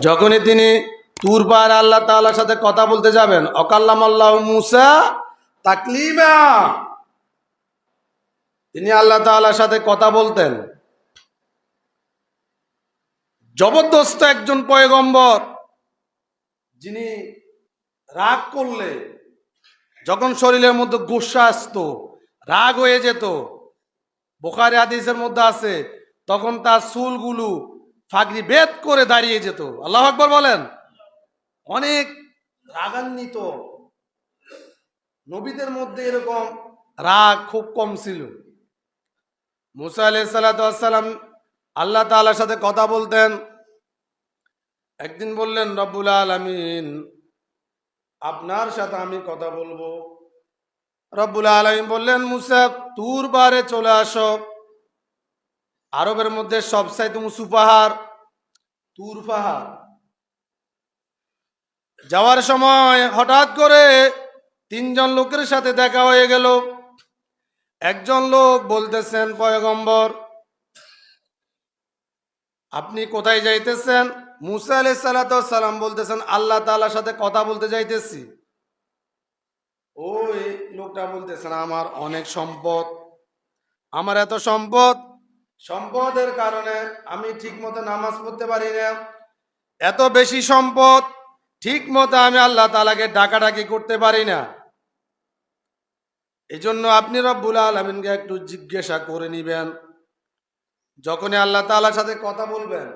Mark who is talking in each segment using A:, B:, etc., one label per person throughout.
A: যখনই তিনি তুর পাহাড়ে আল্লাহ তাআলার সাথে কথা বলতে যাবেন অকাল্লাম আল্লাহ মুসা তাকলিমা। তিনি আল্লাহ তাআলার সাথে কথা বলতেন। জবরদস্ত একজন পয়গম্বর, যিনি রাগ করলে, যখন শরীরের মধ্যে গুসা আসতো, রাগ হয়ে যেত, বোখারি হাদিসের মধ্যে আছে, তখন তার চুলগুলো ফাগরি বেদ করে দাঁড়িয়ে যেত। আল্লাহ আকবর বলেন। অনেক রাগান্বিত। নবীদের মধ্যে এরকম রাগ খুব কম ছিল। মুসা আলাই সালাতাম আল্লাহ তাআলার সাথে কথা বলতেন। একদিন বললেন, রব্বুল আলমিন, আপনার সাথে আমি কথা বলব। রব্বুল আলমিন বললেন মুসাফ তুর বারে চলে আসো। আরবের মধ্যে সবসাইতে উঁচু পাহাড় তুর পাহাড়। যাওয়ার সময় হঠাৎ করে তিনজন লোকের সাথে দেখা হয়ে গেল। একজন লোক বলতেছেন, পয়গম্বর, আপনি কোথায় যাইতেছেন? মুসা আলাই সালাম বলতেছেন, আল্লাহ তাআলার সাথে কথা বলতে যাইতেছি। ওই লোকটা বলতেছেন, আমার অনেক সম্পদ, আমার এত সম্পদ সম্পদের কারণে আমি ঠিক মতো নামাজ পড়তে পারি না। এত বেশি সম্পদ ঠিক মতো আমি আল্লাহ তালাকে ডাকাডাকি করতে পারি না। এই জন্য আপনি রব্বুল আলমিনকে একটু জিজ্ঞাসা করে নিবেন। যখনই আল্লাহ তাআলার সাথে কথা বলবেন,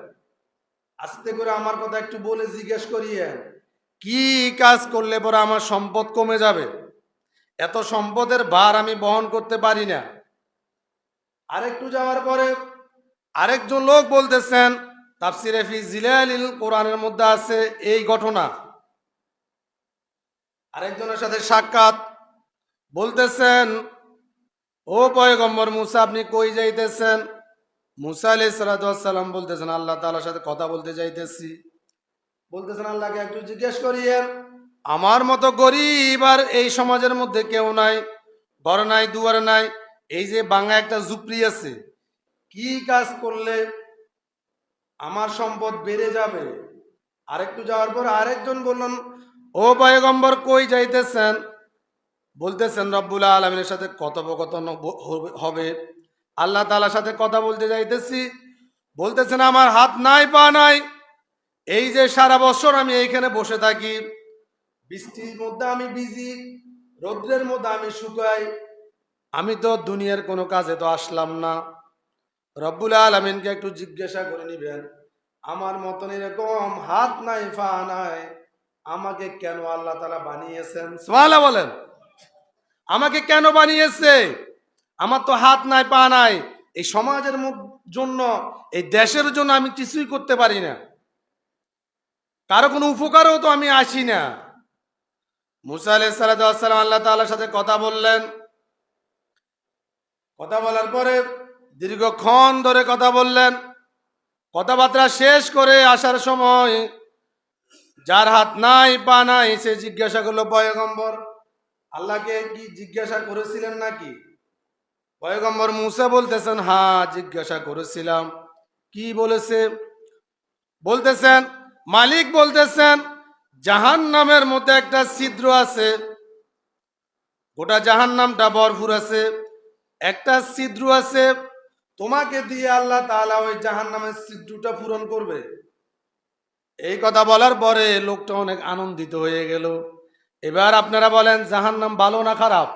A: আস্তে করে আমার কথা একটু বলে জিজ্ঞেস করিয়ে, কি কাজ করলে পরে আমার সম্পদ কমে যাবে? এত সম্পদের ভার আমি বহন করতে পারি না। আরেকটু যাওয়ার পরে আরেকজন লোক বলতেছেন, তাফসিরে ফি জিলালিল কোরআনের মধ্যে আছে এই ঘটনা। আরেকজনের সাথে সাক্ষাৎ বলতেছেন, ও পয়গম্বর মুসা, আপনি কই যাইতেছেন? মুসা আলাই সালাম বলতেছেন, আল্লাহ তালার সাথে কথা বলতে যাইতেছি। বলতেছেন, আল্লাহকে একটু জিজ্ঞেস করিয়েন, আমার মতো গরিব আর এই সমাজের মধ্যে কেউ নাই, ঘর নাই, দুয়ার নাই এই যে বাংলা একটা জুপড়ি আছে, কি কাজ করলে আমার সম্পদ বেড়ে যাবে? আরেকটু যাওয়ার পর আরেকজন বললেন, ও পয়গম্বর, কই যাইতেছেন? বলতেছেন, রব্বুল আলমিনের সাথে কথোপকথন হবে- আল্লাহ তাআলার সাথে কথা বলতে যাইতেছি। বলতেছেন, আমার হাত নাই, পা নাই। এই যে সারা বছর আমি এইখানে বসে থাকি, বৃষ্টির মধ্যে আমি বিজি রৌদ্রের মধ্যে আমি শুকাই আমি তো দুনিয়ার কোনো কাজে তো আসলাম না। রব্বুল আলমিনকে একটু জিজ্ঞাসা করে নিবেন, আমার মতন এরকম হাত নাই ফা নাই, আমাকে কেন আল্লাহ তালা বানিয়েছেন? সোয়ালা বলেন। আমাকে কেন বানিয়েছে? আমার তো হাত নাই, পা নাই। এই সমাজের জন্য, এই দেশের জন্য আমি কিছুই করতে পারি না। কারও কোনো উপকারও তো আমি আসি না। মুসা আলাই সালাম আল্লাহ তাআলার সাথে কথা বললেন। কথা বলার পরে দীর্ঘক্ষণ ধরে কথা বললেন। কথাবার্তা শেষ করে আসার সময় যার হাত নাই, পা নাই, সে জিজ্ঞাসা করল, পয়গম্বর, আল্লাহকে কি জিজ্ঞাসা করেছিলেন নাকি? পয়গম্বর মুসা বলতেছেন হ্যাঁ জিজ্ঞাসা করেছিলাম। কি বলেছে? বলতেছেন, মালিক বলতেছেন জাহান নামের মধ্যে একটা ছিদ্র আছে। গোটা জাহান নামটা ভরপুর আছে। একটা ছিদ্র আছে, তোমাকে দিয়ে আল্লাহ তাআলা ওই জাহান নামের ছিদ্রটা পূরণ করবে। এই কথা বলার পরে লোকটা অনেক আনন্দিত হয়ে গেল। এবার আপনারা বলেন জাহান নাম ভালো না খারাপ?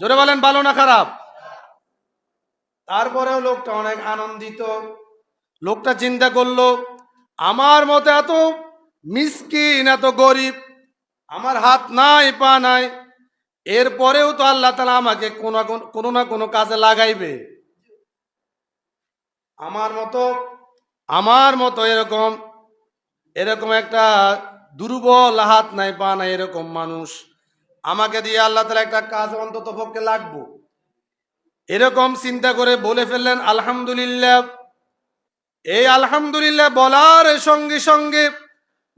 A: জোরে বলেন, ভালো না খারাপ? তারপরেও লোকটা অনেক আনন্দিত। লোকটা চিন্তা করল, আমার মতো এত মিসকিন, এত গরিব, আমার হাত নাই, পা নাই এরপরেও তো আল্লাহ তালা আমাকে কোনো না কোনো- কাজে লাগাইবে। আমার মতো আমার মতো এরকম এরকম একটা দুর্বল হাত নাই, পা নাই এরকম মানুষ আমাকে দিয়ে আল্লাহ তালা একটা কাজ অন্তত পক্ষে লাগবো। এরকম চিন্তা করে বলে ফেললেন, আলহামদুলিল্লাহ। এই আলহামদুলিল্লাহ বলার সঙ্গে সঙ্গে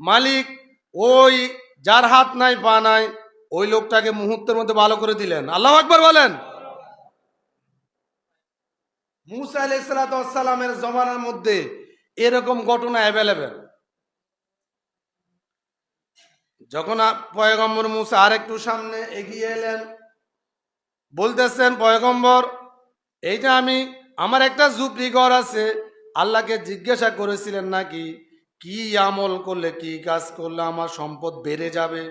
A: মালিক ওই যার হাত নাই, পা নাই ওই লোকটাকে মুহূর্তের মধ্যে ভালো করে দিলেন। আল্লাহ আকবর বলেন। মুসা আলাইসালামের জমানার মধ্যে এরকম ঘটনা অ্যাভেলেবেল যখন পয়গম্বর মুসা আর একটু সামনে এগিয়ে এলেন, বলতেছেন, পয়গম্বর, এইটা আমি, আমার একটা জুপরি ঘর আছে। আল্লাহকে জিজ্ঞাসা করেছিলেন নাকি, কি আমল করলে, কি কাজ করলে আমার সম্পদ বেড়ে যাবে?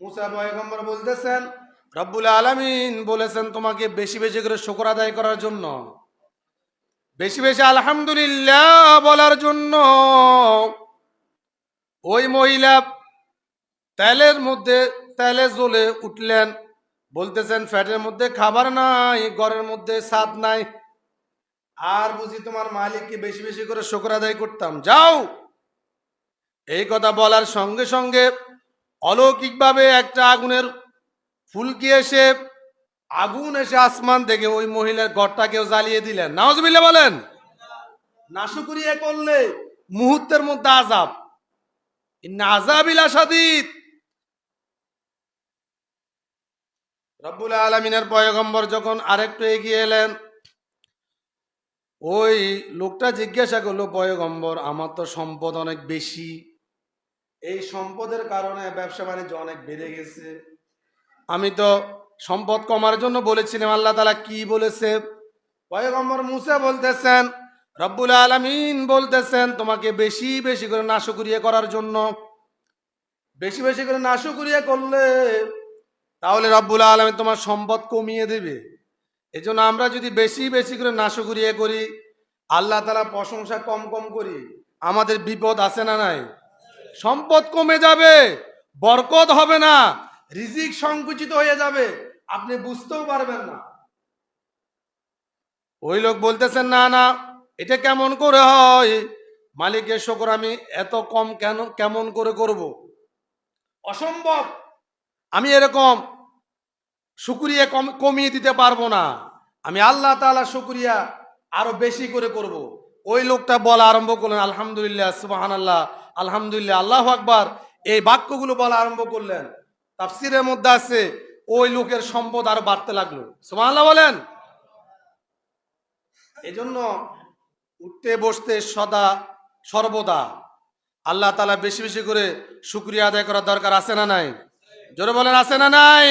A: মুসা পয়গম্বর বলতেছেন, রব্বুল আলামিন বলেছেন তোমাকে বেশি বেশি করে শুকর আদায় করার জন্য। বেশি বেশি আলহামদুলিল্লাহ বলার জন্য। ওই মহিলা তেলের মধ্যে, তেলে জ্বলে উঠলেন। বলতেছেন, ফ্যাটের মধ্যে খাবার নাই, ঘরের মধ্যে স্বাদ নাই। আর বুঝি তোমার মালিককে বেশি বেশি করে শুকর আদায় করতাম। যাও! এই কথা বলার সঙ্গে সঙ্গে অলৌকিকভাবে একটা আগুনের ফুলকি এসে আগুন এসে আসমান থেকে ওই মহিলার ঘরটাকেও জ্বালিয়ে দিলেন। নাওজবিল্লা বলেন, নাশুকুরিয়া করলে মুহূর্তের মধ্যে আজাব ইন্না আজাবিল আসাদিদ রব্বুল আলমিনের পয়গম্বর যখন আরেকটু এগিয়ে এলেন, ওই লোকটা জিজ্ঞাসা করল, পয়গম্বর, আমার তো সম্পদ অনেক বেশি। এই সম্পদের কারণে ব্যবসা বাণিজ্য অনেক বেড়ে গেছে। আমি তো সম্পদ কমার জন্য বলেছিলাম, আল্লাহ তালা কি বলেছে? পয়গম্বর মুসা বলতেছেন, রব্বুল আলমিন বলতেছেন, তোমাকে বেশি বেশি করে নাশকরিয়া করার জন্য। বেশি বেশি করে নাশকরিয়া করলে তাহলে রব্বুল আলমিন তোমার সম্পদ কমিয়ে দেবে। এই আমরা যদি বেশি বেশি করে নাশকরিয়া করি, আল্লাহ তালা প্রশংসা কম কম করি। আমাদের বিপদ আছে না নাই? সম্পদ কমে যাবে, বরকত হবে না, রিজিক সংকুচিত হয়ে যাবে, আপনি বুঝতেও পারবেন না। ওই লোক বলতেছেন, না না, এটা কেমন করে হয়? মালিকের শকর আমি এত কম কেন, কেমন করে করব? অসম্ভব। আমি এরকম শুকুরিয়া কম, কমিয়ে দিতে পারব না। আমি আল্লাহ তাআলা শুকুরিয়া আরও বেশি করে করব। ওই লোকটা বলা আরম্ভ করলেন, আলহামদুলিল্লাহ সুবাহান আল্লাহ আলহামদুলিল্লাহ, আল্লাহ আকবার, এই বাক্যগুলো বলা আরম্ভ করলেন। তাফসিরের মধ্যে আছে, ওই লোকের সম্পদ আরও বাড়তে লাগল। সুবহানাল্লাহ বলেন। এজন্য উঠতে বসতে সদা সর্বদা আল্লাহ তালা বেশি বেশি করে শুক্রিয়া আদায় করার দরকার আছে না নাই? জোরে বলেন, আছে না নাই?